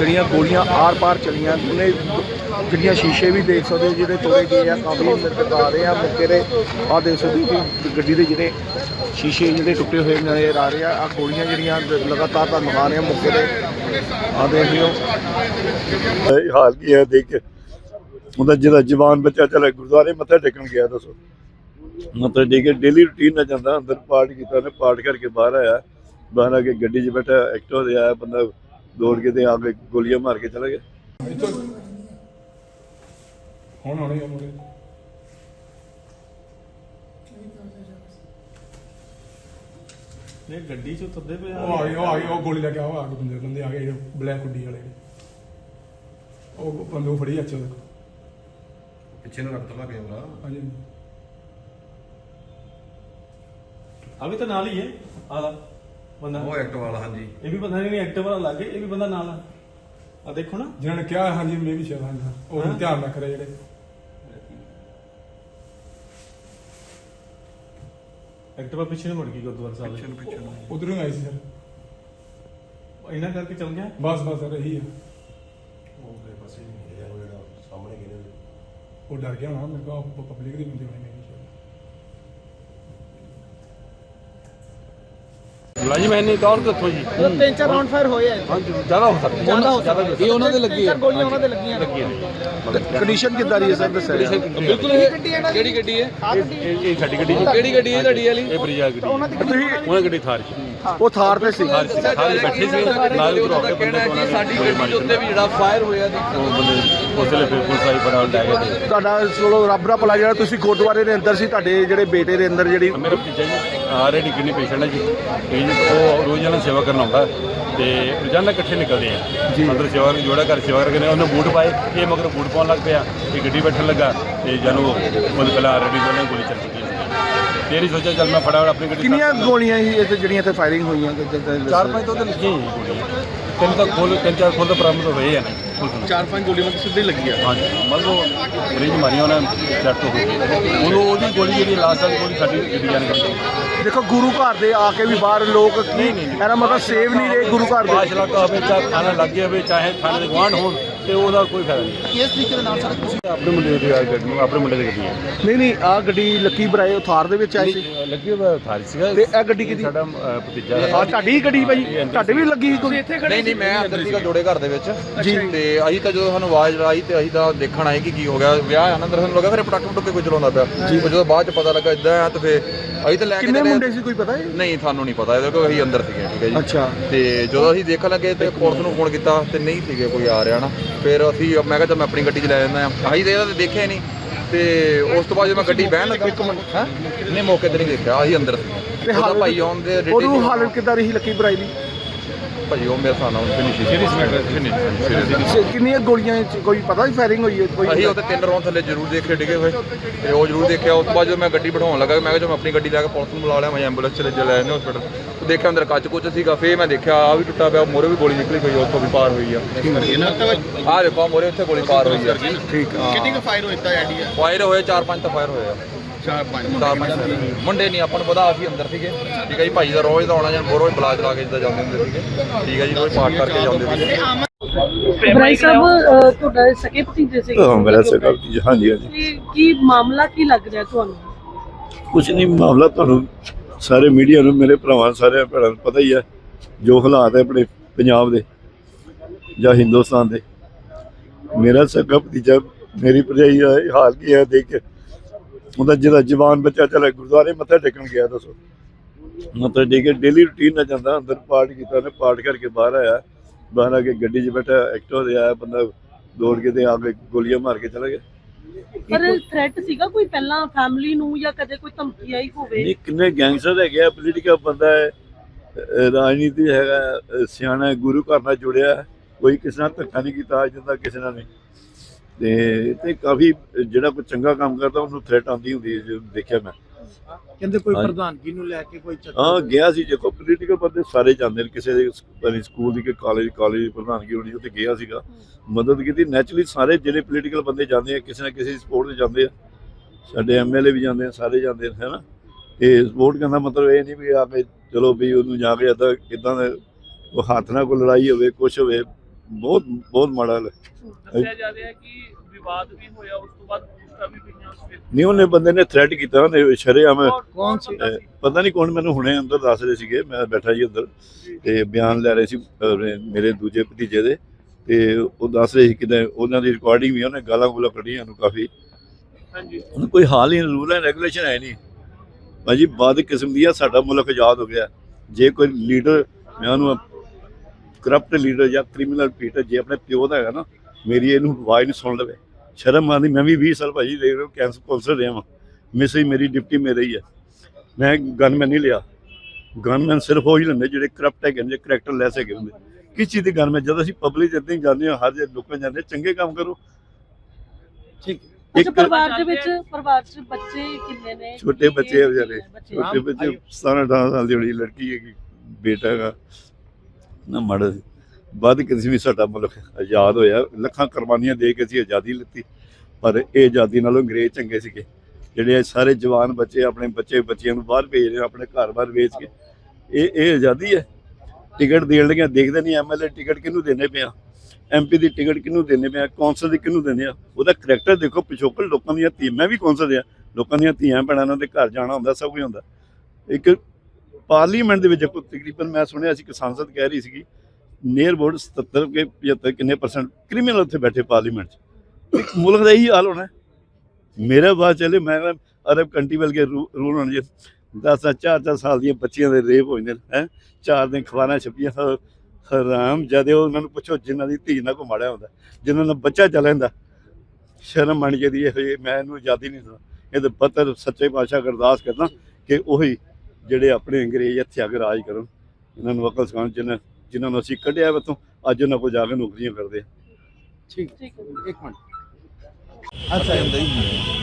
ਜਿਹੜੀਆਂ ਗੋਲੀਆਂ ਆਰ-ਪਾਰ ਚਲੀਆਂ, ਉਹਨੇ ਜਿਹੜੀਆਂ ਸ਼ੀਸ਼ੇ ਵੀ ਦੇਖ ਸਕਦੇ ਹੋ ਜਿਹੜੇ ਤੋੜੇ ਗਏ ਆ, ਕਾਫੀ ਨਜ਼ਰ ਰਹੇ ਆ, ਮੌਕੇ ਤੇ ਆ ਦੇਖ ਸਕਦੇ ਹੋ ਕਿ ਗੱਡੀ ਦੇ ਜਿਹੜੇ ਸ਼ੀਸ਼ੇ ਜਿਹੜੇ ਟੁੱਟੇ ਹੋਏ ਨਜ਼ਰ ਆ ਰਹੇ ਆ ਆ ਗੋਲੀਆਂ ਜਿਹੜੀਆਂ ਲਗਾਤਾਰ ਤਾਂ ਮਗਾ ਰਹੇ ਆ ਮੌਕੇ ਤੇ। ਆ ਦੇਖ ਲਿਓ। ਹਾਲ ਕੀ ਹੈ, ਦੇਖ ਕੇ। ਉਹਦਾ ਜਿਹੜਾ ਜਵਾਨ ਬੱਚਾ, ਚਲਾ ਗੁਰਦੁਆਰੇ ਮੱਥਾ ਟੇਕਣ ਗਿਆ, ਦੱਸੋ। ਮੱਥਾ ਟੇਕ ਕੇ ਡੇਲੀ ਰੂਟੀਨ ਨਾਲ ਜਾਂਦਾ, ਅੰਦਰ ਪਾਠ ਕੀਤਾ ਨੇ ਪਾਠ ਕਰਕੇ ਬਾਹਰ ਆਇਆ। ਬਾਹਰ ਆ ਕੇ ਗੱਡੀ 'ਚ ਬੈਠਾ ਐਕਟਿਵ ਦੇ ਆਇਆ ਬੰਦਾ ਦੌੜ ਕੇ ਤੇ ਆ ਕੇ ਗੋਲੀਆਂ ਮਾਰ ਕੇ ਚਲਾ ਗਿਆ ਹੁਣ ਆਉਣੇ ਆ ਮੁੰਡੇ। ਇਹ ਗੱਡੀ ਚ ਉਤਰਦੇ ਪਏ ਉਹ ਆ ਗਏ ਉਹ ਆ ਗਏ ਉਹ ਗੋਲੀ ਲੈ ਕੇ ਆਓ ਆ ਗਏ ਬੰਦੇ ਬੰਦੇ ਆ ਗਏ ਬਲੈਕ ਵਾਲੇ। ਉਹ ਫੜੀ ਅੱਛਾ। ਪਿੱਛੇ ਨੂੰ ਰੱਖ ਲਾ ਕੈਮਰਾ ਹਾਂਜੀ। ਆ ਵੀ ਤਾਂ ਨਾਲ ਹੀ ਹੈ। ਆਲਾ ਬੰਦਾ ਉਹ ਐਕਟ ਵਾਲਾ ਹਾਂਜੀ। ਇਹ ਵੀ ਬੰਦਾ ਨਹੀਂ ਐਕਟਿਵ ਵਾਲਾ ਲੱਗੇ ਇਹ ਵੀ ਬੰਦਾ ਨਾਲ ਆ। ਆ ਦੇਖੋ ਨਾ। ਜਿਹਨਾਂ ਨੇ ਕਿਹਾ ਹਾਂਜੀ ਮੈਂ ਵੀ ਸ਼ਾਇਦ ਹਾਂਜੀ ਉਹ ਹਾਂ। ਧਿਆਨ ਰੱਖ ਰਹੇ ਜਿਹੜੇ। ਐਕਟਿਵਾ ਪਿੱਛੇ ਨੂੰ ਮੁੜ ਗਈ ਗੁਰਦੁਆਰਾ ਸਾਹਿਬ ਪਿੱਛੇ ਨੂੰ ਪਿੱਛੇ ਨੂੰ। ਉਧਰੋਂ ਹੀ ਆਈ ਸੀ ਸਰ। ਇਹਨਾਂ ਕਰਕੇ ਚੱਲ ਗਿਆ? ਬਸ ਬਸ ਸਰ ਇਹੀ ਆ। ਉਹਦੇ ਪਾਸੇ ਨਹੀਂ ਹੈ ਉਹ ਜਿਹੜਾ ਸਾਹਮਣੇ ਕਿਨੇ ਉਹ ਡਰ ਗਿਆ ਹੋਣਾ ਮੇਰੇ ਕੋਲ ਪਬਲਿਕ ਦੇ ਬੰਦੇ ਹੋਣੇ ਨੇ ਮੁਲਾਜ਼ਮ ਹੈ ਨਹੀਂ ਕੌਣ ਕਿੱਥੋਂ ਜੀ? ਤਿੰਨ ਚਾਰ ਰਾਉਂਡ ਫਾਇਰ ਹੋਏ ਆ ਹਾਂਜੀ ਜ਼ਿਆਦਾ ਹੋ ਸਕਦਾ ਜ਼ਿਆਦਾ ਹੋ ਸਕਦਾ ਇਹ ਉਹਨਾਂ ਦੇ ਲੱਗੀ ਹੈ ਗੋਲੀਆਂ ਉਹਨਾਂ ਦੇ ਲੱਗੀਆਂ। ਕੰਡੀਸ਼ਨ ਕਿੱਦਾਂ ਰਹੀ ਹੈ ਸਰ ਦੱਸਿਆ ਬਿਲਕੁਲ ਇਹ ਕਿਹੜੀ ਗੱਡੀ ਹੈ ਇਹ ਸਾਡੀ ਗੱਡੀ ਜੀ ਕਿਹੜੀ ਗੱਡੀ ਹੈ ਤੁਹਾਡੀ ਵਾਲੀ? ਇਹ ਬਰੀਜਾ ਗੱਡੀ। ਉਹਨਾਂ ਦੀ ਗੱਡੀ ਥਾਰ ਜੀ ਉਹ ਥਾਰ ਤੇ ਸੀ। ਸਾਰੇ ਬੈਠੇ ਸੀ ਨਾਲ ਹੀ ਰੋਕ ਕੇ ਬੰਦੇ ਕੋਲ ਸਾਡੀ ਗੱਡੀ ਦੇ ਉੱਤੇ ਵੀ ਜਿਹੜਾ ਫਾਇਰ ਹੋਇਆ ਉਹ ਬੰਦੇ ਉਸਲੇ ਫਿਰ ਪੁਲਿਸ ਆਈ ਬੜਾ ਲੈ ਗਏ ਤੇ ਤੁਹਾਡਾ ਚਲੋ ਰੱਬ ਦਾ ਭਲਾ ਜਿਹੜਾ ਤੁਸੀਂ ਗੁਰਦੁਆਰੇ ਦੇ ਅੰਦਰ ਸੀ ਤੁਹਾਡੇ ਜਿਹੜੇ ਬੇਟੇ ਦੇ ਅੰਦਰ ਜਿਹੜੀ ਮੇਰਾ ਭਤੀਜਾ ਜੀ ਆਲਰੇਡੀ ਕਿੰਨੀ ਪੇਸ਼ੈਂਟ ਹੈ ਜੀ। ਇਹ ਜੀ ਉਹ ਰੋਜ਼ਾਨਾ ਸੇਵਾ ਕਰਨ ਆਉਂਦਾ। ਤੇ ਰੋਜ਼ਾਨਾ ਇਕੱਠੇ ਨਿਕਲਦੇ ਆ। ਅੰਦਰ ਸੇਵਾ ਨੂੰ ਜੋੜਾ ਕਰ ਸੇਵਾ ਕਰਕੇ ਉਹਨੇ ਬੂਟ ਪਾਏ। ਇਹ ਮਗਰ ਬੂਟ ਪਾਉਣ ਲੱਗ ਪਿਆ। ਇਹ ਗੱਡੀ ਬੈਠਣ ਲੱਗਾ। ਤੇ ਜਾਨੂੰ ਉਹਦੇ ਪਹਿਲਾਂ ਆਲਰੇਡੀ ਉਹਨੇ ਗੋਲੀ ਚੱਲ ਚੁੱਕੀ ਸੀ ਤੇਰੀ ਸੋਚਿਆ ਚੱਲ ਮੈਂ ਫਟਾਫਟ ਆਪਣੀ ਗੱਡੀ ਕਿੰਨੀਆਂ ਗੋਲੀਆਂ ਸੀ ਇੱਥੇ ਜਿਹੜੀਆਂ ਇੱਥੇ ਫਾਇਰਿੰਗ ਹੋਈਆਂ ਕਿ- ਚਾਰ ਪੰਜ ਤਾਂ ਉਹਦੇ ਲੱਗੀਆਂ ਹੀ ਗੋਲੀਆਂ ਤਿੰਨ ਤਾਂ ਖੋਲ ਤਿੰਨ ਚਾਰ ਖੋਲ ਤਾਂ ਬਰਾਮਦ ਹੋਏ ਆ। ਨੇ ਨੂੰ। ਚਾਰ ਪੰਜ ਗੋਲੀ ਮਤਲਬ ਸਿੱਧੀ ਲੱਗੀ ਆ। ਹਾਂਜੀ ਮਤਲਬ ਰੇਂਜ ਮਾਰੀ ਉਹਨਾਂ ਹੋ ਗਈ। ਉਹਨੂੰ ਉਹਦੀ ਗੋਲੀ ਜਿਹੜੀ ਲਾਸਟ ਵਾਲੀ ਗੋਲੀ ਸਾਡੀ ਗੱਡੀ ਜਾਣ ਗਈ ਦੇਖੋ ਗੁਰੂ ਘਰ ਦੇ ਆ ਕੇ ਵੀ ਬਾਹਰ ਲੋਕ ਕੀ ਇਹਦਾ ਮਤਲਬ ਸੇਵ ਨਹੀਂ ਰਹੇ ਗੁਰੂ ਘਰ ਦੇ। ਲੱਗਾ ਹੋਵੇ ਚਾਹੇ ਖਾਣਾ ਲੱਗੇ ਹੋਵੇ ਚਾਹੇ ਖਾਣੇ ਦੇ ਗਵਾਂਢ ਹੋਣ। ਤੇ ਉਹਦਾ ਕੋਈ ਫਾਇਦਾ ਨਹੀਂ। ਇਸ ਤਰੀਕੇ ਦੇ ਨਾਲ ਸਰ ਆਪਣੇ ਮੁੰਡੇ ਦੀ ਆ ਗੱਡੀ ਨੂੰ ਆਪਣੇ ਮੁੰਡੇ ਦੀ ਗੱਡੀ ਹੈ ਨਹੀਂ ਨਹੀਂ ਆ ਗੱਡੀ ਲੱਕੀ ਬਰਾਏ ਉਹ ਥਾਰ ਦੇ ਵਿੱਚ ਆਈ ਸੀ। ਲੱਗੀ ਹੋਇਆ ਥਾਰੀ ਸੀਗਾ। ਤੇ ਇਹ ਗੱਡੀ ਕਿਹਦੀ? ਸਾਡਾ ਭਤੀਜਾ ਆ ਤੁਹਾਡੀ ਹੀ ਗੱਡੀ ਭਾਈ। ਤੁਹਾਡੇ ਵੀ ਲੱਗੀ ਕੋਈ? ਇੱਥੇ ਨਹੀਂ ਨਹੀਂ ਮੈਂ ਅੰਦਰ ਸੀਗਾ ਜੋੜੇ ਘਰ ਦੇ ਵਿੱਚ। ਤੇ ਅਸੀਂ ਤਾਂ ਜਦੋਂ ਸਾਨੂੰ ਆਵਾਜ਼ ਆਈ ਤੇ ਅਸੀਂ ਤਾਂ ਦੇਖਣ ਆਏ ਕਿ ਕੀ ਹੋ ਗਿਆ। ਵਿਆਹ ਆ ਨਾ ਅੰਦਰ ਸਾਨੂੰ ਲੱਗਾ ਫਿਰ ਪਟਾਕੇ ਪਟੂਕੇ ਕੋਈ ਚਲਾਉਂਦਾ ਪਿਆ। ਉਹ ਜਦੋਂ ਬਾਅਦ ਚ ਪਤਾ ਲੱਗਾ ਇਦਾਂ ਆ ਤੇ ਫਿਰ ਅਸੀਂ ਤਾਂ ਲੈ ਕੇ ਕਿੰਨੇ ਮੁੰਡੇ ਸੀ ਕੋਈ ਪਤਾ ਹੈ ਨਹੀਂ ਸਾਨੂੰ ਨਹੀਂ ਪਤਾ ਇਹਦਾ ਕਿਉਂਕਿ ਅਸੀਂ ਅੰਦਰ ਸੀਗੇ ਠੀਕ ਹੈ ਜੀ। ਅੱਛਾ। ਤੇ ਜਦੋਂ ਅਸੀਂ ਦੇਖਣ ਲੱਗੇ ਤੇ ਪੁਲਿਸ ਨੂੰ ਫੋਨ ਕੀਤਾ ਤੇ ਨਹੀਂ ਸੀਗੇ ਕੋਈ ਆ ਰਿਹਾ ਨਾ। ਫਿਰ ਅਸੀਂ ਮੈਂ ਕਿਹਾ ਚੱਲ ਮੈਂ ਆਪਣੀ ਗੱਡੀ 'ਚ ਲੈ ਜਾਂਦਾ ਆ ਅਸੀਂ ਤਾਂ ਇਹਦਾ ਤੇ ਦੇਖਿਆ ਨਹੀਂ। ਤੇ ਉਸ ਤੋਂ ਬਾਅਦ ਜਦੋਂ ਮੈਂ ਗੱਡੀ ਬਹਿਣ ਲੱਗਾ ਇੱਕ ਮਿੰਟ ਹੈਂ? ਨਹੀਂ ਮੌਕੇ ਤੇ ਨਹੀਂ ਦੇਖਿਆ ਅਸੀਂ ਅੰਦਰ ਸੀ। ਤੇ ਭਾਈ ਆਉਣ ਦੇ ਉਹਨੂੰ ਹਾਲਤ ਕਿੱਦਾਂ ਰਹੀ ਲੱਕੀ ਬਰਾਈ ਦੀ? ਭਾਈ ਉਹ ਮੇਰੇ ਸਾਹ ਨਾਲ ਫਿਨਿਸ਼ ਸੀਰੀਅਸ ਮੈਟਰ ਫਿਨਿਸ਼ ਸੇ- ਕਿੰਨੀਆਂ ਗੋਲੀਆਂ ਚ ਕੋਈ ਪਤਾ ਹੀ ਫਾਇਰਿੰਗ ਹੋਈ ਹੈ ਕੋਈ ਅਸੀਂ ਉੱਥੇ ਤਿੰਨ ਰੌਂ ਥੱਲੇ ਜ਼ਰੂਰ ਦੇਖੇ ਡਿੱਗੇ ਹੋਏ। ਤੇ ਉਹ ਜ਼ਰੂਰ ਦੇਖਿਆ ਉਸ ਤੋਂ ਬਾਅਦ ਜਦੋਂ ਮੈਂ ਗੱਡੀ ਬਿਠਾਉਣ ਲੱਗਾ ਮੈਂ ਕਿਹਾ ਜਦੋਂ ਮੈਂ ਆਪਣੀ ਗੱਡੀ ਲੈ ਕੇ ਪੁਲਿਸ ਨੂੰ ਬੁਲਾ ਲਿਆ ਮੈਂ ਐਂਬੂਲੈਂਸ ਚਲੇ ਜਾ ਲੈ ਨੇ ਹਸਪੀਟਲ ਦੇਖਿਆ ਅੰਦਰ ਕੱਚ ਕੁੱਚ ਸੀਗਾ ਫੇਰ ਮੈਂ ਦੇਖਿਆ ਆ ਵੀ ਟੁੱਟਾ ਪਿਆ ਮੋਰੇ ਵੀ ਗੋਲੀ ਨਿਕਲੀ ਪਈ ਉੱਥੋਂ ਵੀ ਪਾਰ ਹੋਈ ਆ। ਆ ਦੇਖੋ ਮੋਰੇ ਉੱਥੇ ਗੋਲੀ ਪਾਰ ਹੋਈ ਆ। ਠੀਕ ਆ ਕਿੰਨੀ ਕੁ ਫਾਇਰ ਹੋਇਆ ਆਈਡੀਆ? ਫਾਇਰ ਹੋਏ ਚਾਰ ਪੰਜ ਤਾਂ ਫਾਇਰ ਹੋਏ ਆ। ਚਾਰ ਪੰਜ। ਮੁੰਡੇ। ਨਹੀਂ ਆਪਾਂ ਨੂੰ ਪਤਾ ਅਸੀਂ ਅੰਦਰ ਸੀਗੇ। ਠੀਕ ਹੈ ਜੀ ਭਾਈ ਦਾ ਰੋਜ਼ ਦਾ ਆਉਣਾ ਜਾਂ ਰੋਜ਼ ਬਲਾ ਚਲਾ ਕੇ ਜਿੱਦਾਂ ਜਾਂਦੇ ਹੁੰਦੇ ਸੀਗੇ। ਠੀਕ ਹੈ ਜੀ ਰੋਜ਼ ਪਾਠ ਕਰਕੇ ਜਾਂਦੇ ਸੀਗੇ। ਭਾਈ ਸਾਹਿਬ ਅਹ, ਤੁਹਾਡਾ ਸਕੇ ਭਤੀਜੇ ਸੀ ਹਾਂ ਮੇਰਾ ਸਕਲ ਜੀ ਹਾਂਜੀ ਹਾਂਜੀ। ਕੀ ਮਾਮਲਾ ਕੀ ਲੱਗ ਰਿਹਾ ਤੁਹਾਨੂੰ? ਕੁਝ ਨਹੀਂ ਮਾਮਲਾ ਤੁਹਾਨੂੰ ਸਾਰੇ ਮੀਡੀਆ ਨੂੰ ਮੇਰੇ ਭਰਾਵਾਂ ਸਾਰਿਆਂ ਭੈਣਾਂ ਨੂੰ ਪਤਾ ਹੀ ਹੈ। ਜੋ ਹਾਲਾਤ ਹੈ ਆਪਣੇ ਪੰਜਾਬ ਦੇ ਜਾਂ ਹਿੰਦੁਸਤਾਨ ਦੇ। ਮੇਰਾ ਸਕਾ ਭਤੀਜਾ ਮੇਰੀ ਭਰਜਾਈ ਦਾ ਇਹ ਹਾਲ ਕੀ ਹੈ ਦੇਖ ਕੇ ਉਹਦਾ ਜਿਹੜਾ ਜਵਾਨ ਬੱਚਾ ਚਲਾ ਗੁਰਦੁਆਰੇ ਮੱਥਾ ਟੇਕਣ ਗਿਆ ਦੱਸੋ। ਮੱਥਾ ਟੇਕ ਕੇ ਡੇਲੀ ਰੂਟੀਨ ਨਾਲ ਜਾਂਦਾ ਅੰਦਰ ਪਾਠ ਕੀਤਾ ਨੇ ਪਾਠ ਕਰਕੇ ਬਾਹਰ ਆਇਆ। ਬਾਹਰ ਆ ਕੇ ਗੱਡੀ 'ਚ ਬੈਠਾ ਐਕਟੋ ਦੇ ਆਇਆ ਬੰਦਾ ਦੌੜ ਕੇ ਤੇ ਆ ਕੇ ਗੋਲੀਆਂ ਮਾਰ ਕੇ ਚਲਾ ਗਿਆ। ਪਰ ਥ੍ਰੈਟ ਸੀਗਾ ਕੋਈ ਪਹਿਲਾਂ ਫੈਮਿਲੀ ਨੂੰ ਜਾਂ ਕਦੇ ਕੋਈ ਧਮਕੀ ਆਈ ਹੋਵੇ? ਨਹੀਂ ਕਿੰਨੇ ਗੈਂਗਸਟਰ ਹੈਗੇ ਆ ਪੋਲੀਟੀਕਲ ਬੰਦਾ ਹੈ ਰਾਜਨੀਤੀ ਹੈਗਾ ਸਿਆਣਾ ਗੁਰੂ ਘਰ ਨਾਲ ਜੁੜਿਆ। ਕੋਈ ਕਿਸੇ ਨਾਲ ਧੱਕਾ ਨਹੀਂ ਕੀਤਾ ਅੱਜ ਤੱਕ ਕਿਸੇ ਨਾਲ ਨਹੀਂ। ਤੇ ਤੇ ਕਾਫੀ ਜਿਹੜਾ ਕੋਈ ਚੰਗਾ ਕੰਮ ਕਰਦਾ ਉਹਨੂੰ ਥ੍ਰੈਟ ਆਉਂਦੀ ਹੁੰਦੀ ਹੈ ਦੇਖਿਆ ਮੈਂ। ਕਹਿੰਦੇ ਕੋਈ। ਪ੍ਰਧਾਨਗੀ ਨੂੰ ਲੈ ਕੇ ਕੋਈ ਹਾਂ ਗਿਆ ਸੀ ਦੇਖੋ ਪੋਲੀਟੀਕਲ ਬੰਦੇ ਸਾਰੇ ਜਾਂਦੇ ਨੇ ਕਿਸੇ ਦੇ ਪਤਾ ਸਕੂਲ ਦੀ ਕਿ ਕਾਲਜ ਕਾਲਜ ਦੀ ਪ੍ਰਧਾਨਗੀ ਹੋਣੀ ਉੱਥੇ ਗਿਆ ਸੀਗਾ। ਮਦਦ ਕੀਤੀ ਨੈਚੁਰਲੀ ਸਾਰੇ ਜਿਹੜੇ ਪੋਲੀਟੀਕਲ ਬੰਦੇ ਜਾਂਦੇ ਆ ਕਿਸੇ ਨਾ ਕਿਸੇ ਸਪੋਰਟ ਤੇ ਜਾਂਦੇ ਆ। ਸਾਡੇ ਐਮਐਲਏ ਵੀ ਜਾਂਦੇ ਆ ਸਾਰੇ ਜਾਂਦੇ ਆ ਹੈਨਾ। ਤੇ ਸਪੋਰਟ ਕਰਨ ਦਾ ਮਤਲਬ ਇਹ ਨਹੀਂ ਵੀ ਆ ਕੇ ਚਲੋ ਵੀ ਉਹਨੂੰ ਜਾ ਕੇ ਏਦਾਂ ਕਿਦਾਂ ਉਹ ਹੱਥ ਨਾਲ ਕੋਈ ਲੜਾਈ ਹੋਵੇ ਕੁਝ ਹੋਵੇ ਬਹੁਤ ਬਹੁਤ ਮਾੜਾ ਹਾਲ ਹੈ। ਦੱਸਿਆ ਜਾ ਰਿਹਾ ਕਿ ਵਿਵਾਦ ਵੀ ਹੋਇਆ ਉਸ ਤੋਂ ਬਾਅਦ ਪੋਸਟਾਂ ਵੀ ਪਈਆਂ ਉਸ ਵਿੱਚ ਨਹੀਂ ਉਹਨੇ ਬੰਦੇ ਨੇ ਥ੍ਰੈਟ ਕੀਤਾ ਉਹਨੇ ਸ਼ਰੇਆਮ ਕੌਣ ਸੀ? ਪਤਾ ਨਹੀਂ ਕੌਣ ਮੈਨੂੰ ਹੁਣੇ ਅੰਦਰ ਦੱਸ ਰਹੇ ਸੀਗੇ ਮੈਂ ਬੈਠਾ ਜੀ ਅੰਦਰ ਤੇ ਬਿਆਨ ਲੈ ਰਹੇ ਸੀ ਮੇਰੇ ਦੂਜੇ ਭਤੀਜੇ ਦੇ ਤੇ ਉਹ ਦੱਸ ਰਹੇ ਸੀ ਕਿ ਉਹਨਾਂ ਦੀ ਰਿਕਾਰਡਿੰਗ ਵੀ ਉਹਨੇ ਗਾਲਾਂ ਗੁਲਾਂ ਕੱਢੀਆਂ ਨੂੰ ਕਾਫੀ। ਹਾਂਜੀ। ਕੋਈ ਹਾਲ ਹੀ ਰੂਲ ਐਂਡ ਰੈਗੂਲੇਸ਼ਨ ਹੈ ਨਹੀਂ। ਭਾਜੀ ਬਾਦ ਕਿਸਮ ਦੀ ਆ ਸਾਡਾ ਮੁਲਕ ਆਜ਼ਾਦ ਹੋ ਗਿਆ। ਜੇ ਕੋਈ ਲੀਡਰ ਮੈਂ ਉਹਨੂੰ ਕਰਪਟ ਲੀਡਰ ਜਾਂ ਕ੍ਰਿਮੀਨਲ ਪੀਟਰ ਜੇ ਆਪਣੇ ਪਿਓ ਦਾ ਹੈਗਾ ਨਾ ਮੇਰੀ ਇਹਨੂੰ ਆਵਾਜ਼ ਨਹੀਂ ਸੁਣ ਲਵੇ। ਸ਼ਰਮ ਆਉਂਦੀ ਮੈਂ ਵੀ 20 ਸਾਲ ਭਾਜੀ ਦੇਖ ਰਹੇ ਕੈਂਸਰ ਕੌਂਸਲ ਰਿਹਾ ਵਾਂ। ਮਿਸ ਮੇਰੀ ਡਿਪਟੀ ਮੇਰੇ ਹੀ ਹੈ। ਮੈਂ ਗਨਮੈਨ ਨਹੀਂ ਲਿਆ। ਗਨਮੈਨ ਸਿਰਫ ਉਹ ਹੀ ਲੈਂਦੇ ਜਿਹੜੇ ਕਰਪਟ ਹੈਗੇ ਨੇ ਕਰੈਕਟਰ ਲੈਸ ਹੈਗੇ ਹੁੰਦੇ। ਕਿਸ ਚੀਜ਼ ਦੀ ਗਨਮੈਨ ਜਦੋਂ ਅਸੀਂ ਪਬਲਿਕ ਜਿੱਦਾਂ ਹੀ ਜਾਂਦੇ ਹਾਂ ਹਰ ਜੇ ਲੋਕਾਂ ਜਾਂਦੇ ਚੰਗੇ ਕੰਮ ਕਰੋ। ਠੀਕ। ਪਰਿਵਾਰ ਦੇ ਵਿੱਚ ਪਰਿਵਾਰ 'ਚ ਬੱਚੇ ਕਿੰਨੇ ਨੇ? ਛੋਟੇ ਬੱਚੇ ਆ ਵਿਚਾਰੇ। ਬੱਚੇ? ਛੋਟੇ ਬੱਚੇ 17 18 ਸਾਲ ਦੀ ਹੋਣੀ ਲੜਕੀ ਹੈਗੀ ਬੇਟਾ ਹੈਗਾ। ਨਾ ਮੜ। ਵੱਧ ਵੀ ਸਾਡਾ ਮੁਲਕ ਆਜ਼ਾਦ ਹੋਇਆ। ਲੱਖਾਂ ਕੁਰਬਾਨੀਆਂ ਦੇ ਕੇ ਅਸੀਂ ਆਜ਼ਾਦੀ ਲਿੱਤੀ। ਪਰ ਇਹ ਆਜ਼ਾਦੀ ਨਾਲੋਂ ਅੰਗਰੇਜ਼ ਚੰਗੇ ਸੀਗੇ। ਜਿਹੜੇ ਇਹ ਸਾਰੇ ਜਵਾਨ ਬੱਚੇ ਆਪਣੇ ਬੱਚੇ ਬੱਚਿਆਂ ਨੂੰ ਬਾਹਰ ਭੇਜ ਰਹੇ ਆਪਣੇ ਘਰ-ਬਾਰ ਵੇਚ ਕੇ। ਇਹ ਇਹ ਆਜ਼ਾਦੀ ਹੈ। ਟਿਕਟ ਦੇਣ ਲੱਗਿਆ ਦੇਖਦੇ ਨਹੀਂ ਐਮਐਲਏ ਟਿਕਟ ਕਿਹਨੂੰ ਦੇਣੇ ਪਿਆ? ਐਮਪੀ ਦੀ ਟਿਕਟ ਕਿਹਨੂੰ ਦੇਣੇ ਪਿਆ? ਕੌਂਸਲ ਦੀ ਕਿਹਨੂੰ ਦਿੰਦੇ ਆ? ਉਹਦਾ ਕਰੈਕਟਰ ਦੇਖੋ, ਪਿਛੋਕੜ ਲੋਕਾਂ ਦੀਆਂ ਧੀਆਂ। ਮੈਂ ਵੀ ਕੌਂਸਲ ਆ ਲੋਕਾਂ ਦੀਆਂ ਧੀਆਂ, ਭੈਣਾਂ ਨਾਲ ਦੇ ਘਰ ਜਾਣਾ ਹੁੰਦਾ, ਸਭ ਕੁਝ ਹੁੰਦਾ। ਇੱਕ ਪਾਰਲੀਮੈਂਟ ਦੇ ਵਿੱਚ ਤਕਰੀਬਨ ਮੈਂ ਸੁਣਿਆ ਸੀ ਕਿ ਸੰਸਦ ਕਹਿ ਰਹੀ ਸੀਗੀ ਨੀਅਰ ਅਬਾਊਟ 77 ਕੇ 75 ਕਿੰਨੇ ਪਰਸੈਂਟ ਕ੍ਰਿਮੀਨਲ ਉੱਥੇ ਬੈਠੇ ਪਾਰਲੀਮੈਂਟ 'ਚ। ਇੱਕ ਮੁਲਕ ਦਾ ਇਹੀ ਹਾਲ ਹੋਣਾ ਹੈ। ਮੇਰਾ ਬਾਤ ਚੱਲੇ ਮੈਂ ਕਿਹਾ, ਅਰਬ ਕੰਟਰੀ ਵਰਗੇ ਰੂਲ ਹੋਣ ਜੇ 10 ਚਾਰ ਚਾਰ ਸਾਲ ਦੀਆਂ ਬੱਚੀਆਂ ਦੇ ਰੇਪ ਹੋ ਜਾਂਦੇ ਨੇ, ਹੈ? ਚਾਰ ਦਿਨ ਖਵਾਰਾਂ ਛਪੀਆਂ, ਹ- ਹਰਾਮ ਜਦੇ ਉਹਨਾਂ ਨੂੰ ਪੁੱਛੋ ਜਿਨ੍ਹਾਂ ਦੀ ਧੀ ਨਾਲ ਕੋ ਮਾੜਿਆ ਹੁੰਦਾ, ਜਿਨ੍ਹਾਂ ਦਾ ਬੱਚਾ ਚੱਲ ਜਾਂਦਾ। ਸ਼ਰਮ ਮੰਨ ਕੇ ਦੀ ਇਹ ਮੈਂ ਇਹਨੂੰ ਆਜ਼ਾਦੀ ਨਹੀਂ ਦਿੰਦਾ ਇਹ ਤਾਂ ਪੱਤਰ ਸੱਚੇ ਪਾਤਸ਼ਾਹ ਅਰਦਾਸ ਕਰਦਾ ਕਿ ਉਹੀ ਜਿਹੜੇ ਆਪਣੇ ਅੰਗਰੇਜ਼ ਇੱਥੇ ਆ ਕੇ ਰਾਜ ਕਰਨ ਇਹਨਾਂ ਨੂੰ ਅਕਲ ਸਿਖਾਉਣ ਜਿਨ੍ਹਾਂ ਜਿਨ੍ਹਾਂ ਨੂੰ ਅਸੀਂ ਕੱਢਿਆ ਵਤੋਂ ਅੱਜ ਉਹਨਾਂ ਕੋਲ ਜਾ ਕੇ ਨੌਕਰੀਆਂ ਕਰਦੇ ਠੀਕ ਹੈ। ਇੱਕ ਮਿੰਟ। ਅੱਛਾ ਹੀ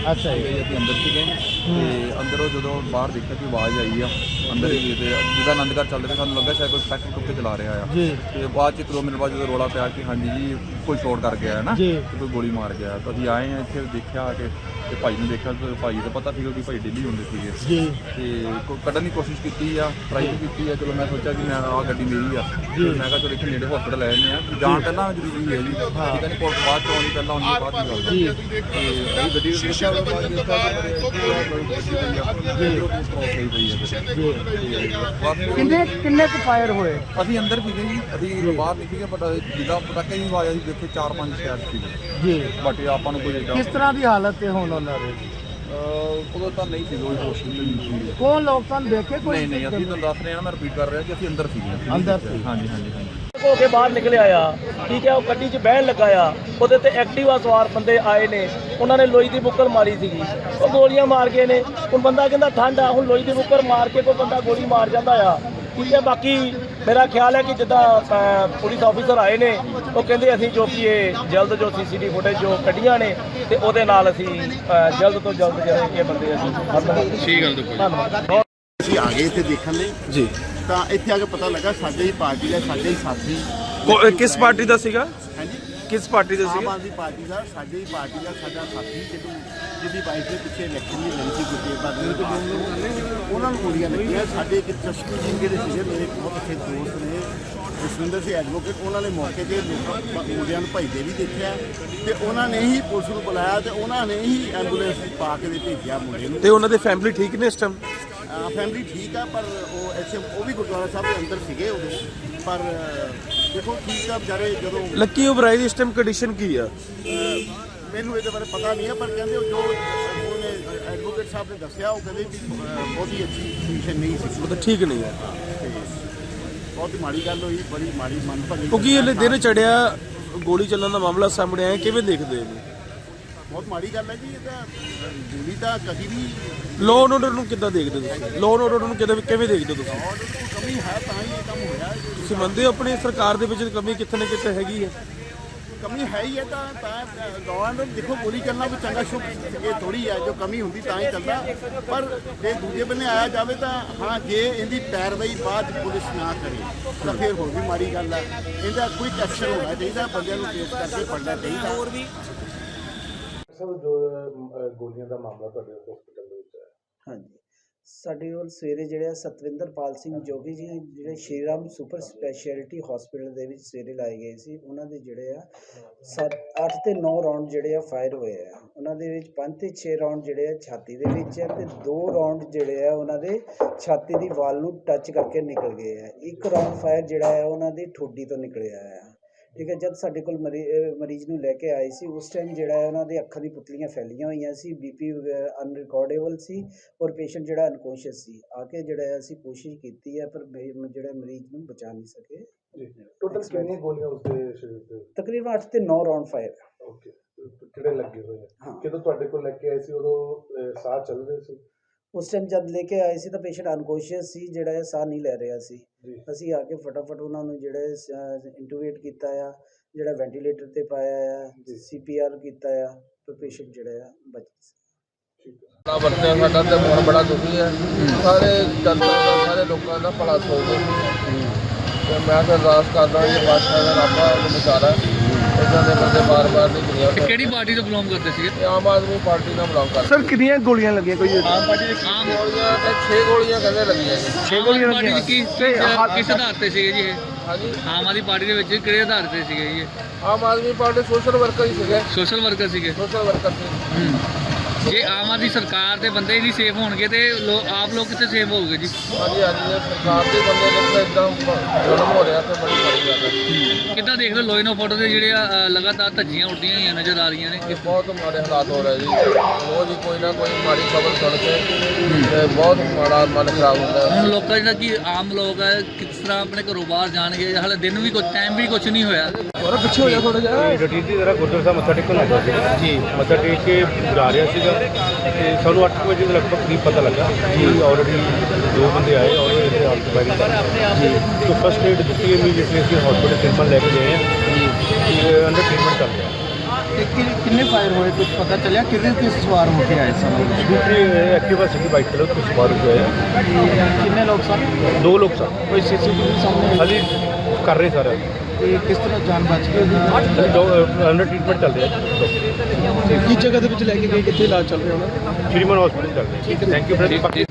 ਅੱਛਾ ਅਸੀਂ ਅੰਦਰ ਸੀਗੇ ਤੇ ਅੰਦਰੋਂ ਜਦੋਂ ਬਾਹਰ ਦੇਖਿਆ ਕਿ ਆਵਾਜ਼ ਆਈ ਆ ਅੰਦਰ ਹੀ ਤੇ ਜਿਹਦਾ ਆਨੰਦਗੜ ਚੱਲ ਰਿਹਾ ਸਾਨੂੰ ਲੱਗਾ ਸ਼ਾਇਦ ਕੋਈ ਪੈਟਰੋਲ ਟੁੱਕੇ ਚਲਾ ਰਿਹਾ ਆ। ਜੀ। ਤੇ ਬਾਅਦ ਚ ਇੱਕ ਦੋ ਮਿੰਟ ਬਾਅਦ ਜਦੋਂ ਰੋਲਾ ਪਿਆ ਕਿ ਹਾਂਜੀ ਜੀ ਕੋਈ ਸ਼ੋਟ ਕਰ ਗਿਆ ਹੈ ਨਾ ਜੀ। ਤੇ ਕੋਈ ਗੋਲੀ ਮਾਰ ਗਿਆ। ਤਾਂ ਅਸੀਂ ਆਏ ਆ ਇੱਥੇ ਦੇਖਿਆ ਆ ਕੇ ਤੇ ਭਾਈ ਨੂੰ ਦੇਖਿਆ ਤੇ ਭਾਈ ਦਾ ਪਤਾ ਸੀਗਾ ਕਿ ਭਾਈ ਦਿੱਲੀ ਹੁੰਦੇ ਸੀਗੇ। ਜੀ। ਤੇ ਕੋ- ਕੱਢਣ ਦੀ ਕੋਸ਼ਿਸ਼ ਕੀਤੀ ਆ ਟਰਾਈ ਕੀਤੀ ਆ ਚਲੋ ਮੈਂ ਸੋਚਿਆ ਕਿ ਮੈਂ ਆ ਗੱਡੀ ਮੇਰੀ ਆ। ਤੇ ਮੈਂ ਕਿਹਾ ਚਲੋ ਇੱਥੇ ਨੇੜੇ ਹਸਪੀਟਲ ਲੈ ਜਾਂਦੇ ਆ। ਜਾਣ ਪਹਿਲਾਂ ਜ਼ਰੂਰੀ ਹੈ ਜੀ। ਠੀਕ ਹੈ ਨਹੀਂ ਕੋਲ ਬਾਅਦ ਚ ਆਉਣੀ ਪਹਿਲਾਂ ਆਉਣੀ ਬਾਅਦ ਚ ਜੀ। ਤੇ ਅਸੀਂ ਗੱਡੀ ਵਿੱਚ ਦੇਖਿਆ ਉਹਦੇ ਬਾਅਦ ਦੇਖਿਆ ਕਿ ਕਿੰਨੇ ਕਿੰਨੇ ਕੁ ਫਾਇਰ ਹੋਏ? ਅਸੀਂ ਅੰਦਰ ਸੀਗੇ ਜੀ ਅਸੀਂ ਬਾਹਰ ਨਹੀਂ ਸੀਗੇ ਬਟ ਜਿੱਦਾਂ ਪਟਾਕੇ ਦੀ ਆਵਾਜ਼ ਆਈ ਦੇਖੇ ਚਾਰ ਪੰਜ ਸ਼ਾਇਦ ਸੀਗੇ। ਜੀ। ਬਟ ਇਹ ਆਪਾਂ ਨੂੰ ਕੋਈ ਏਦਾਂ- ਕਿਸ ਤਰ੍ਹਾਂ ਦੀ ਹਾਲਤ ਹੈ ਹੁਣ ਉਹਨਾਂ ਦੀ? ਉਦੋਂ ਤਾਂ ਨਹੀਂ ਸੀ ਕੋਈ ਹੋਸ਼ ਨਹੀਂ ਸੀ। ਕੌਣ ਲੋਕ ਤੁਹਾਨੂੰ ਦੇਖੇ ਕੋਈ? ਨਹੀਂ ਨਹੀਂ ਅਸੀਂ ਤੁਹਾਨੂੰ ਦੱਸ ਰਹੇ ਹਾਂ ਮੈਂ ਰਿਪੀਟ ਕਰ ਰਿਹਾ ਕਿ ਅਸੀਂ ਅੰਦਰ ਸੀਗੇ। ਅੰਦਰ ਸੀ। ਹਾਂਜੀ ਹਾਂਜੀ ਹਾਂਜੀ। ਹੋ ਕੇ ਬਾਹਰ ਨਿਕਲਿਆ ਆ ਠੀਕ ਹੈ ਉਹ ਗੱਡੀ 'ਚ ਬਹਿਣ ਲੱਗਾ ਆ। ਉਹਦੇ ਤੇ ਐਕਟਿਵਾ ਸਵਾਰ ਬੰਦੇ ਆਏ ਨੇ। ਉਹਨਾਂ ਨੇ ਲੋਈ ਦੀ ਬੁੱਕਰ ਮਾਰੀ ਸੀਗੀ। ਉਹ ਗੋਲੀਆਂ ਮਾਰ ਗਏ ਨੇ। ਹੁਣ ਬੰਦਾ ਕਹਿੰਦਾ ਠੰਡ ਆ ਹੁਣ ਲੋਈ ਦੀ ਬੁੱਕਰ ਮਾਰ ਕੇ ਕੋਈ ਬੰਦਾ ਗੋਲੀ ਮਾਰ ਜਾਂਦਾ ਆ। ਠੀਕ ਹੈ ਬਾਕੀ ਮੇਰਾ ਖਿਆਲ ਹੈ ਕਿ ਜਿੱਦਾਂ ਪੁਲਿਸ ਆਫੀਸਰ ਆਏ ਨੇ ਉਹ ਕਹਿੰਦੇ ਅਸੀਂ ਜੋ ਕਿ ਇਹ ਜਲਦ ਜੋ ਸੀਸੀਟੀਵੀ ਫੁਟੇਜ ਜੋ ਕੱਢੀਆਂ ਨੇ ਤੇ ਉਹਦੇ ਨਾਲ ਅਸੀਂ ਜਲਦ ਤੋਂ ਜਲਦ ਜਿਹੜੇ ਇਹ ਬੰਦੇ ਅਸੀਂ ਠੀਕ ਗੱਲ ਧੰਨਵਾਦ। ਅਸੀਂ ਆ ਗਏ ਇੱਥੇ ਦੇਖਣ ਲਈ? ਜੀ। ਤਾਂ ਇੱਥੇ ਆ ਕੇ ਪਤਾ ਲੱਗਾ ਸਾਡੇ ਹੀ ਪਾਰਟੀ ਦਾ ਸਾਡੇ ਹੀ ਸਾਥੀ। ਕਿਸ ਪਾਰਟੀ ਦਾ ਸੀਗਾ? ਹਾਂਜੀ। ਕਿਸ ਪਾਰਟੀ ਦਾ ਆਮ ਸੀਗਾ ਆਦਮੀ ਪਾਰਟੀ ਦਾ ਸਾਡੀ ਪਾਰਟੀ ਦਾ ਸਾਡਾ ਸਾਥੀ ਜਦੋਂ ਜਿਹਦੀ ਬਾਈਕ ਦੇ ਪਿੱਛੇ ਇਲੈਕਸ਼ਨ ਦੀ ਲੜੀ ਸੀ ਗੁਰਦੇਵ ਬਾਦਲ ਉਹਨਾਂ ਨੂੰ ਗੋਲੀਆਂ ਲੱਗੀਆਂ। ਸਾਡੇ ਇੱਕ ਚਸ਼ਮੀ ਜੀ ਜਿਹੜੇ ਸੀਗੇ ਮੇਰੇ ਬਹੁਤ ਅੱਛੇ ਦੋਸਤ ਨੇ ਜਸਵਿੰਦਰ ਸਿੰਘ ਐਡਵੋਕੇਟ ਉਹਨਾਂ ਨੇ ਮੌਕੇ ਤੇ ਲੋਕਾਂ ਮੁੰਡਿਆਂ ਨੂੰ ਭਜਦੇ ਵੀ ਦੇਖਿਆ। ਤੇ ਉਹਨਾਂ ਨੇ ਹੀ ਪੁਲਿਸ ਨੂੰ ਬੁਲਾਇਆ ਤੇ ਉਹਨਾਂ ਨੇ ਹੀ ਐਂਬੂਲੈਂਸ ਪਾ ਕੇ ਦੇ ਭੇਜਿਆ ਮੁੰਡੇ ਨੂੰ। ਤੇ ਉਹਨਾਂ ਦੇ ਫੈਮਿਲੀ ਠੀਕ ਨੇ ਇਸ ਟਾਈਮ ਫੈਮਿਲੀ ਠੀਕ ਆ ਪਰ ਉਹ ਐਸੇ ਉਹ ਵੀ ਗੁਰਦੁਆਰਾ ਸਾਹਿਬ ਦੇ ਅੰਦਰ ਸੀਗੇ ਉਦੋਂ। ਪਰ ਦੇਖੋ ਠੀਕ ਆ ਵਿਚਾਰੇ ਜਦੋਂ ਲੱਕੀ ਓਬਰਾਈ ਦੀ ਇਸ ਟਾਈਮ ਕੰਡੀਸ਼ਨ ਕੀ ਆ? ਮੈਨੂੰ ਇਹਦੇ ਬਾਰੇ ਪਤਾ ਨਹੀਂ ਹੈ ਪਰ ਕਹਿੰਦੇ ਉਹ ਜੋ ਉਹਨੇ ਐਡਵੋਕੇਟ ਸਾਹਿਬ ਨੇ ਦੱਸਿਆ ਉਹ ਕਹਿੰਦੇ ਵੀ ਬਹੁਤੀ ਅੱਛੀ ਪੋਜੀਸ਼ਨ ਨਹੀਂ ਸੀ। ਉਹ ਤਾਂ ਠੀਕ ਨਹੀਂ ਆ। ਤੇ ਬਹੁਤ ਹੀ ਮਾੜੀ ਗੱਲ ਹੋਈ ਬੜੀ ਮਾੜੀ ਮਨਭਾਗੀ ਕਿਉਂਕਿ ਇਹਲੇ ਦਿਨ ਚੜਿਆ ਗੋਲੀ ਚੱਲਣ ਦਾ ਮਾਮਲਾ ਸਾਹਮਣੇ ਆਇਆ ਕਿਵੇਂ ਦੇਖਦੇ ਨੇ ਬਹੁਤ ਮਾੜੀ ਗੱਲ ਹੈ ਜੀ ਇਹ ਤਾਂ ਗੋਲੀ ਤਾਂ ਕਦੀ ਵੀ ਐਂਡ ਆਰਡਰ ਨੂੰ ਕਿੱਦਾਂ ਦੇਖਦੇ ਹੋ ਤੁਸੀਂ? ਐਂਡ ਆਰਡਰ ਨੂੰ ਕਿੱਦਾਂ ਕਿਵੇਂ ਦੇਖਦੇ ਹੋ ਤੁਸੀਂ? ਆਰਡਰ ਤੋਂ ਕਮੀ ਹੈ ਤਾਂ ਹੀ ਇਹ ਕੰਮ ਹੋਇਆ ਹੈ। ਤੁਸੀਂ ਮੰਨਦੇ ਹੋ ਆਪਣੀ ਸਰਕਾਰ ਦੇ ਵਿੱਚ ਕਮੀ ਕਿੱਥੇ ਨਾ ਕਿਤੇ ਹੈਗੀ ਹੈ? ਕਮੀ ਹੈ ਹੀ ਹੈ ਤਾਂ ਤਾਂ ਗਵਾਂਡ ਦੇਖੋ ਗੋਲੀ ਚੱਲਣਾ ਵੀ ਚੰਗਾ ਸ਼ੁਭ ਇਹ ਥੋੜੀ ਹੈ ਜੋ ਕਮੀ ਹੁੰਦੀ ਤਾਂ ਹੀ ਚੱਲਦਾ। ਪਰ ਜੇ ਦੂਜੇ ਬੰਨੇ ਆਇਆ ਜਾਵੇ ਤਾਂ ਹਾਂ ਜੇ ਇਹਦੀ ਪੈਰਵਾਈ ਬਾਅਦ 'ਚ ਪੁਲਿਸ ਨਾ ਕਰੇ ਤਾਂ ਫਿਰ ਹੋਰ ਵੀ ਮਾੜੀ ਗੱਲ ਹੈ। ਇਹਦਾ ਕੁਇਕ ਐਕਸ਼ਨ ਹੋਣਾ ਚਾਹੀਦਾ ਬੰਦਿਆਂ ਨੂੰ ਕੇਸ ਕਰਕੇ ਫੜਨਾ ਚਾਹੀਦਾ। ਹੋਰ ਵੀ ਸਰ, ਜੋ ਗੋਲੀਆਂ ਦਾ ਮਾਮਲਾ ਤੁਹਾਡੇ ਹਸਪੀਟਲ ਦੇ ਵਿੱਚ ਹੈ ਹਾਂਜੀ। ਸਾਡੇ ਕੋਲ ਸਵੇਰੇ ਜਿਹੜੇ ਆ ਸਤਵਿੰਦਰਪਾਲ ਸਿੰਘ ਜੋਗੀ ਜੀ, ਜਿਹੜੇ ਸ਼੍ਰੀਰਾਮ ਸੁਪਰ ਸਪੈਸ਼ਲਿਟੀ ਹਸਪੀਟਲ ਦੇ ਵਿੱਚ ਸਵੇਰੇ ਲਾਏ ਗਏ ਸੀ, ਉਹਨਾਂ ਦੇ ਜਿਹੜੇ ਆ 8 ਤੇ 9 ਰਾਉਂਡ ਜਿਹੜੇ ਆ ਫਾਇਰ ਹੋਏ ਆ। ਉਹਨਾਂ ਦੇ ਵਿੱਚ 5 ਤੇ 6 ਰਾਉਂਡ ਜਿਹੜੇ ਆ ਛਾਤੀ ਦੇ ਵਿੱਚ ਆ ਤੇ 2 ਰਾਉਂਡ ਜਿਹੜੇ ਆ ਉਹਨਾਂ ਦੇ ਛਾਤੀ ਦੀ ਵਾਲ ਨੂੰ ਟੱਚ ਕਰਕੇ ਨਿਕਲ ਗਏ ਆ। ਇੱਕ ਰਾਉਂਡ ਫਾਇਰ ਜਿਹੜਾ ਆ, ਉਹਨਾਂ ਦੀ ਠੋਡੀ ਤੋਂ ਨਿਕਲਿਆ ਆ। ਠੀਕ ਹੈ ਜਦ ਸਾਡੇ ਕੋਲ ਮਰੀਜ਼ ਨੂੰ ਲੈ ਕੇ ਆਏ ਸੀ ਉਸ ਟਾਈਮ ਜਿਹੜਾ ਹੈ ਉਹਨਾਂ ਦੇ ਅੱਖਾਂ ਦੀ ਪੁਤਲੀਆਂ ਫੈਲੀਆਂ ਹੋਈਆਂ ਸੀ ਬੀਪੀ ਅਨਰਿਕਾਰਡੇਬਲ ਸੀ ਔਰ ਪੇਸ਼ੈਂਟ ਜਿਹੜਾ ਅਨਕੌਂਸ਼ੀਅਸ ਸੀ ਆ ਕੇ ਜਿਹੜਾ ਅਸੀਂ ਕੋਸ਼ਿਸ਼ ਕੀਤੀ ਹੈ ਪਰ ਜਿਹੜਾ ਮਰੀਜ਼ ਨੂੰ ਬਚਾ ਨਹੀਂ ਸਕੇ। ਟੋਟਲ ਕਿੰਨੀਆਂ ਗੋਲੀਆਂ ਉਸਦੇ ਸਰੀਰ ਤੇ? ਤਕਰੀਬਨ 8 ਤੇ 9 ਰਾਉਂਡ ਫਾਇਰ ਓਕੇ ਕਿਹੜੇ ਲੱਗੇ ਹੋਏ ਆ? ਜਦੋਂ ਤੁਹਾਡੇ ਕੋਲ ਲੈ ਕੇ ਆਏ ਸੀ ਉਦੋਂ ਸਾਹ ਚੱਲ ਰਹੇ ਸੀ? ਉਸ ਟਾਈਮ ਜਦ ਲੈ ਕੇ ਆਏ ਸੀ ਤਾਂ ਪੇਸ਼ੈਂਟ ਅਨਕੌਂਸ਼ੀਅਸ ਸੀ ਜਿਹੜਾ ਹੈ ਸਾਹ ਨਹੀਂ ਲੈ ਰਿਹਾ ਸੀ। ਅਸੀਂ ਆ ਕੇ ਫਟਾਫਟ ਉਹਨਾਂ ਨੂੰ ਜਿਹੜਾ ਇੰਟੂਬੇਟ ਕੀਤਾ ਆ ਜਿਹੜਾ ਵੈਂਟੀਲੇਟਰ ਤੇ ਪਾਇਆ ਆ ਸੀਪੀਆਰ ਕੀਤਾ ਆ ਤਾਂ ਪੇਸ਼ੈਂਟ ਜਿਹੜਾ ਆ ਬਚ ਗਿਆ ਬੱਚਾ ਸਾਡਾ ਤੇ ਬਹੁਤ ਬੜਾ ਦੁਖੀ ਹੈ ਸਾਰੇ ਜਨਤਾ ਦਾ ਸਾਰੇ ਲੋਕਾਂ ਦਾ ਭਲਾ ਸੋਚਦੇ। ਤੇ ਮੈਂ ਤਾਂ ਅਰਦਾਸ ਕਰਦਾ ਜੀ ਬਾਦਸ਼ਾਹ ਦਾ ਰੱਬਾ ਨੂੰ ਵਿਚਾਰਾ ਇਦਾਂ ਦੇ ਬੰਦੇ ਬਾਰ-ਬਾਰ ਨਹੀਂ ਦੁਨੀਆ ਤੇ ਕਿਹੜੀ ਪਾਰਟੀ ਤੋਂ ਬਿਲੋਂਗ ਕਰਦੇ ਸੀਗੇ? ਇਹ ਆਮ ਆਦਮੀ ਪਾਰਟੀ ਨਾਲ ਬਿਲੋਂਗ ਕਰਦੇ। ਸਰ ਕਿੰਨੀਆਂ ਗੋਲੀਆਂ ਲੱਗੀਆਂ ਕੋਈ? ਆਮ ਪਾਰਟੀ ਦੀ ਆਮ ਗੋਲੀਆਂ? ਤੇ 6 ਗੋਲੀਆਂ ਕਹਿੰਦੇ ਲੱਗੀਆਂ ਜੀ। 6 ਗੋਲੀਆਂ ਪਾਰਟੀ ਲੱਗੀਆਂ। ਦੀ ਕੀ ਕਿਸ ਆਧਾਰ ਤੇ ਸੀਗੇ ਜੀ ਇਹ? ਹਾਂਜੀ। ਆਮ ਆਦਮੀ ਪਾਰਟੀ ਦੇ ਵਿੱਚ ਕਿਹੜੇ ਆਧਾਰ ਤੇ ਸੀਗੇ ਜੀ ਇਹ? Aam Aadmi Party social worker ਹੀ ਸੀਗੇ। ਸੋਸ਼ਲ ਵਰਕਰ ਸੀਗੇ। ਸੋਸ਼ਲ ਵਰਕਰ ਸੀ। ਜੇ ਆਮ ਆਦਮੀ ਸਰਕਾਰ ਦੇ ਬੰਦੇ ਹੀ ਨਹੀਂ ਸੇਫ ਹੋਣਗੇ ਤੇ ਲੋ- ਆਪ ਲੋਕ ਕਿੱਥੇ ਸੇਫ ਹੋਊਗੇ ਜੀ? ਹਾਂਜੀ ਹਾਂਜੀ ਇਹ ਸਰਕਾਰ ਦੇ ਬੰਦੇ ਦੇਖੋ ਇਦਾਂ ਜ਼ੁਲਮ ਹੋ ਰਿਹਾ ਤੇ ਬੜੀ ਬੜੀ ਗੱਲ ਹੈ। ਕਿੱਦਾਂ ਦੇਖ ਰਹੇ ਲੋਇਨੋ ਫੋਟੋ ਦੇ ਜਿਹੜੇ ਆ, ਅ, ਲਗਾਤਾਰ ਧੱਜੀਆਂ ਉੱਡਦੀਆਂ ਹੋਈਆਂ ਨਜ਼ਰ ਆ ਰਹੀਆਂ ਨੇ? ਇਹ ਬਹੁਤ ਮਾੜੇ ਹਾਲਾਤ ਹੋ ਰਹੇ ਜੀ। ਰੋਜ਼ ਹੀ ਕੋਈ ਨਾ ਕੋਈ ਮਾੜੀ ਖਬਰ ਸੁਣ ਕੇ ਤੇ ਬਹੁਤ ਮਾੜਾ ਮਨ ਖਰਾਬ ਹੁੰਦਾ ਹੈ। ਹੁਣ ਲੋਕਾਂ ਜਿਹੜਾ ਕਿ ਆਮ ਲੋਕ ਹੈ ਕਿਸ ਤਰ੍ਹਾਂ ਆਪਣੇ ਘਰੋਂ ਬਾਹਰ ਜਾਣਗੇ? ਹਾਲੇ ਦਿਨ ਵੀ ਕੁਝ ਟਾਈਮ ਵੀ ਕੁਝ ਨਹੀਂ ਹੋਇਆ। ਰਟੀਨ ਦੀ ਤਰ੍ਹਾਂ ਗੁਰਦੁਆਰਾ ਸਾਹਿਬ ਮੱਥਾ ਟੇਕਣ ਲੱਗਾ ਜੀ। ਮੱਥਾ ਟੇਕ ਕੇ ਜਾ ਰਿਹਾ ਸੀਗਾ। ਤੇ ਸਾਨੂੰ 8 ਵਜੇ ਦੇ ਲਗਭਗ ਕਰੀਬ ਪਤਾ ਲੱਗਾ ਕਿ ਆਲਰੇਡੀ ਦੋ ਬੰਦੇ ਆਏ ਔਰ ਇਹਦੇ ਹਾਲਤ ਬਾਰੀ ਜੀ ਤੋਂ ਫਸਟ ਏਡ ਦਿੱਤੀ ਇਮੀਡੀਏਟਲੀ ਅਸੀਂ ਹਸਪੀਟਲ ਟ੍ਰੀਟਮੈਂਟ ਲੈ ਕੇ ਗਏ ਹਾਂ। ਜੀ ਅੰਡਰ ਟ੍ਰੀਟਮੈਂਟ ਚੱਲ ਰਿਹਾ। ਕਿੰਨੇ ਫਾਇਰ ਹੋਏ ਕੁਝ ਪਤਾ ਚੱਲਿਆ? ਕਿਹਦੇ ਤੇ ਸਵਾਰ ਹੋ ਕੇ ਆਏ ਸਨ? ਸਕੂਟਰੀ ਐਕਟਿਵਾ ਸਿਟੀ ਬਾਈਕ ਚਲੋ ਕੁਝ ਸਵਾਰ ਹੋ ਗਏ ਕਿੰਨੇ ਲੋਕ ਸਨ? ਦੋ ਲੋਕ ਸਨ। ਕੋਈ ਸੀਸੀਟੀਵੀ ਸਾਹਮਣੇ? ਹਾਲੀ ਕਰ ਰਹੇ ਸਾਰਾ। ਤੇ ਕਿਸ ਤਰ੍ਹਾਂ ਜਾਨ ਬਚ ਗਈ? ਉਹਦੀ ਅੰਡਰ ਟ੍ਰੀਟਮੈਂਟ ਚੱਲ ਰਿਹਾ ਕਿਸ ਜਗ੍ਹਾ ਦੇ ਵਿੱਚ ਲੈ ਕੇ ਗਏ? ਕਿੱਥੇ ਇਲਾਜ ਚੱਲ ਰਿਹਾ ਉਹਨਾਂ ਦਾ? ਸ਼੍ਰੀਮਨ ਹਸਪੀਟਲ ਚੱਲ ਰਿਹਾ ਠੀਕ ਹੈ। ਥੈਂਕ ਯੂ ਫਰੈਂਡ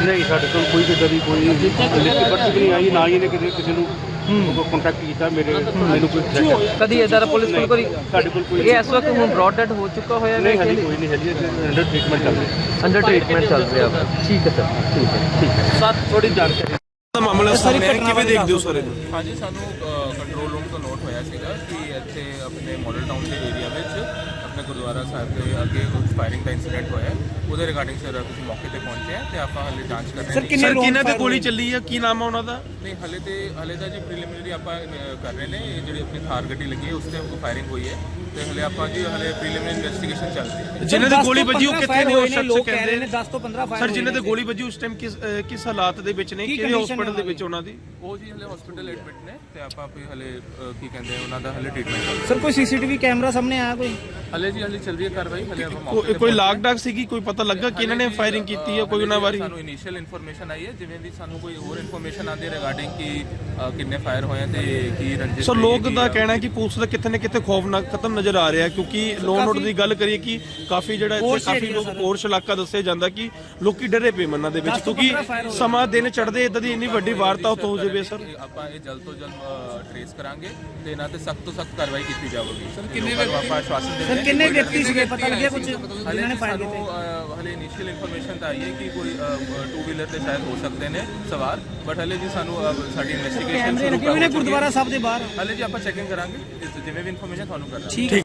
ਨਹੀਂ ਸਾਡੇ ਕੋਲ ਕੋਈ ਕਿੱਦਾਂ ਦੀ ਕੋਈ ਲਿਖਤੀ ਪਰਚੀ ਵੀ ਨਹੀਂ ਆਈ ਨਾ ਹੀ ਇਹਨੇ ਕਿਸੇ ਕਿਸੇ ਨੂੰ ਕੰਟੈਕਟ ਕੀਤਾ ਮੇਰੇ ਮੈਨੂੰ ਕੋਈ threat ਹੈ। ਕਦੀ ਇਦਾਂ ਪੁਲਿਸ ਕੋਲ ਕੋਈ ਸਾਡੇ ਕੋਲ ਕੋਈ ਇਹ ਇਸ ਵਕਤ ਹੁਣ ਬ੍ਰੌਡ ਡੈਡ ਹੋ ਚੁੱਕਾ ਹੋਇਆ ਨਹੀਂ ਹਾਲੀ ਕੋਈ ਨਹੀਂ ਹਾਲੀ ਅੰਡਰ ਟ੍ਰੀਟਮੈਂਟ ਚੱਲ ਰਿਹਾ। ਅੰਡਰ ਟ੍ਰੀਟਮੈਂਟ ਚੱਲ ਰਿਹਾ ਠੀਕ ਹੈ ਸਰ ਠੀਕ ਹੈ ਠੀਕ ਹੈ। ਸਰ ਥੋੜੀ ਜਾਣਕਾਰੀ ਮਾਮਲਾ ਸਾਹਮਣੇ ਕਿਵੇਂ ਦੇਖਦੇ ਹੋ ਸਾਰੇ ਹਾਂਜੀ ਸਾਨੂੰ ਕੰਟਰੋਲ ਰੂਮ ਤੋਂ ਨੋਟ ਹੋਇਆ ਸੀਗਾ ਕਿ ਇੱਥੇ ਆਪਣੇ ਮਾਡਲ ਟਾਊਨ ਦੇ ਏਰੀਆ ਵਿੱਚ ਆਪਣੇ ਗੁਰਦੁਆਰਾ ਸਾਹਿਬ ਦੇ ਅੱਗੇ ਕੁਝ ਫਾਇਰਿੰਗ ਦਾ ਇਨਸੀਡੈਂਟ ਹੋਇਆ ਹੈ। ਉਹਦੇ ਰਿਗਾਰਡਿੰਗ ਸਰ ਅਸੀਂ ਮੌਕੇ ਤੇ ਪਹੁੰਚੇ ਹਾਂ ਤੇ ਆਪਾਂ ਹਲੇ ਜਾਂਚ ਕਰ ਰਹੇ ਹਾਂ ਸਰ ਕਿਹਨਾਂ ਤੇ ਗੋਲੀ ਚੱਲੀ ਆ? ਕੀ ਨਾਮ ਆ ਉਹਨਾਂ ਦਾ? ਨਹੀਂ ਹਲੇ ਤੇ ਹਲੇ ਤਾਂ ਜੀ ਪ੍ਰੀਲਿਮਿਨਰੀ ਆਪਾਂ ਅਹ, ਕਰ ਰਹੇ ਨੇ ਇਹ ਜਿਹੜੀ ਆਪਣੀ ਥਾਰ ਗੱਡੀ ਲੱਗੀ ਹੈ ਉਸ ਤੇ ਫਾਇਰਿੰਗ ਹੋਈ ਹੈ ਤੇ ਹਲੇ ਆਪਾਂ ਜੀ ਹਲੇ ਪ੍ਰੀਲਿਮਿਨਰੀ ਇਨਵੈਸਟੀਗੇਸ਼ਨ ਚੱਲ ਰਹੀ ਹੈ। ਜਿਨ੍ਹਾਂ ਦੇ ਗੋਲੀ ਵੱਜੀ ਉਹ ਕਿੱਥੇ ਨੇ? ਉਹ ਸ਼ਖਸ ਕਹਿੰਦੇ ਨੇ 10 ਤੋਂ 15 ਸਰ ਜਿਨ੍ਹਾਂ ਦੇ ਗੋਲੀ ਵੱਜੀ ਉਸ ਟਾਈਮ ਕਿਸ ਅਹ, ਕਿਸ ਹਾਲਾਤ ਦੇ ਵਿੱਚ ਨੇ? ਕਿਹੜੇ ਹਸਪੀਟਲ ਦੇ ਵਿੱਚ ਉਹਨਾਂ ਦੀ? ਉਹ ਜੀ ਹਲੇ ਹਸਪੀਟਲ ਐਡਮਿਟ ਨੇ ਤੇ ਆਪਾਂ ਵੀ ਹਲੇ ਅਹ, ਕੀ ਕਹਿੰਦੇ ਆ, ਉਹਨਾਂ ਦਾ ਹਲੇ ਟ੍ਰੀਟਮੈਂਟ ਰਿਹਾ ਸਰ ਕੋਈ ਸੀਸੀਟੀਵੀ ਕੈਮਰਾ ਸਾਹਮਣੇ ਆਇਆ ਕੋਈ? ਹਲੇ ਜੀ ਹਲੇ ਚੱਲ ਰਹੀ ਹੈ ਕਾਰਵਾਈ ਹਲੇ ਆਪਾਂ ਮੌਕੇ ਕੋਈ ਤੇ ਕੋਈ ਲਾਗ ਡਾਕ ਸੀਗੀ? ਕੋਈ ਪਤਾ ਲੱਗਾ ਕਿ ਇਹਨਾਂ ਨੇ ਫਾਇਰਿੰਗ ਕੀਤੀ ਹੈ ਕੋਈ ਉਹਨਾਂ ਬਾਰੇ? ਸਾਨੂੰ ਇਨੀਸ਼ੀਅਲ ਇਨਫੋਰਮੇਸ਼ਨ ਆਈ ਹੈ ਜਿਵੇਂ ਦੀ ਸਾਨੂੰ ਕੋਈ ਹੋਰ ਇਨਫੋਰਮੇਸ਼ਨ ਆਉਂਦੀ ਹੈ ਰਿਗਾਰਡਿੰਗ ਕਿ ਅ, ਕਿੰਨੇ ਫਾਇਰ ਹੋਏ ਆ ਤੇ ਕੀ ਰੰਜਿਸ਼ ਸੋ ਰਹੀ ਲੋਕ ਦਾ ਆ। ਕਹਿਣਾ ਹੈ ਕਿ ਪੁਲਿਸ ਦਾ ਕਿਤੇ ਨਾ ਕਿਤੇ ਖੌਫਨਾਕ ਖਤਮ ਨਜ਼ਰ ਆ ਰਿਹਾ ਹੈ ਕਿਉਂਕਿ ਲੋਨ ਨੋਟ ਦੀ ਗੱਲ ਕਰੀਏ ਕਿ ਕਾਫੀ ਜਿਹੜਾ ਇੱਥੇ ਕਾਫੀ ਲੋਕ ਪੋਰਸ਼ ਇਲਾਕਾ ਦੱਸਿਆ ਜਾਂਦਾ ਕਿ ਲੋਕੀ ਡਰੇ ਪਏ ਮਨਾਂ ਦੇ ਵਿੱਚ ਕਿਉਂਕਿ ਸਮਾਂ ਦਿਨ ਚੜਦੇ ਇਦਾਂ ਦੀ ਇੰਨੀ ਵੱਡੀ ਵਾਰਦਾਤ ਹੋ ਜਾਵੇ ਸਰ। ਇਹ ਆਪਾਂ ਇਹ ਜਲਦ ਤੋਂ ਜਲਦ ਟ੍ਰੇਸ ਕਰਾਂਗੇ ਤੇ ਇਹਨਾਂ ਤੇ ਸਖਤ ਤੋਂ ਸਖਤ ਕਾਰਵਾਈ ਕੀਤੀ ਜਾਵੇਗੀ। ਸਰ ਕਿੰਨੇ ਵਿਅਕਤੀ ਆਪਾਂ ਆਸ਼ਵਾਸਨ ਦਿੰਦੇ ਸਰ ਕਿੰਨੇ ਵਿਅਕਤੀ ਸੀਗੇ? ਪਤਾ ਲੱਗਿਆ ਕੁਝ ਜਿਨ੍ਹਾਂ ਨੇ ਫਾਇਰ ਕੀਤੇ? ਹਲੇ ਇਨੀਸ਼ੀਅਲ ਇਨਫੋਰਮੇਸ਼ਨ ਤਾਂ ਆਈ ਹੈ ਕਿ ਕੋਈ ਟੂ ਵੀਲਰ ਤੇ ਸ਼ਾਇਦ ਹੋ ਸਕਦੇ ਨੇ ਸਵਾਰ ਬਟ ਹਲੇ ਜੀ ਸਾਨੂੰ ਸਾਡੀ ਇਨਵੈਸਟੀਗੇਸ਼ਨ ਸ਼ੁਰੂ ਗੁਰਦੁਆਰਾ ਸਾਹਿਬ ਦੇ ਬਾਹਰ? ਹਲੇ ਜੀ ਆਪਾਂ ਚੈਕਿੰਗ ਕਰਾਂਗੇ ਜਿਸ- ਜਿਵੇਂ ਵੀ ਇਨਫੋਰਮੇਸ਼ਨ ਤੁਹਾਨੂੰ ਕਰਾਂਗੇ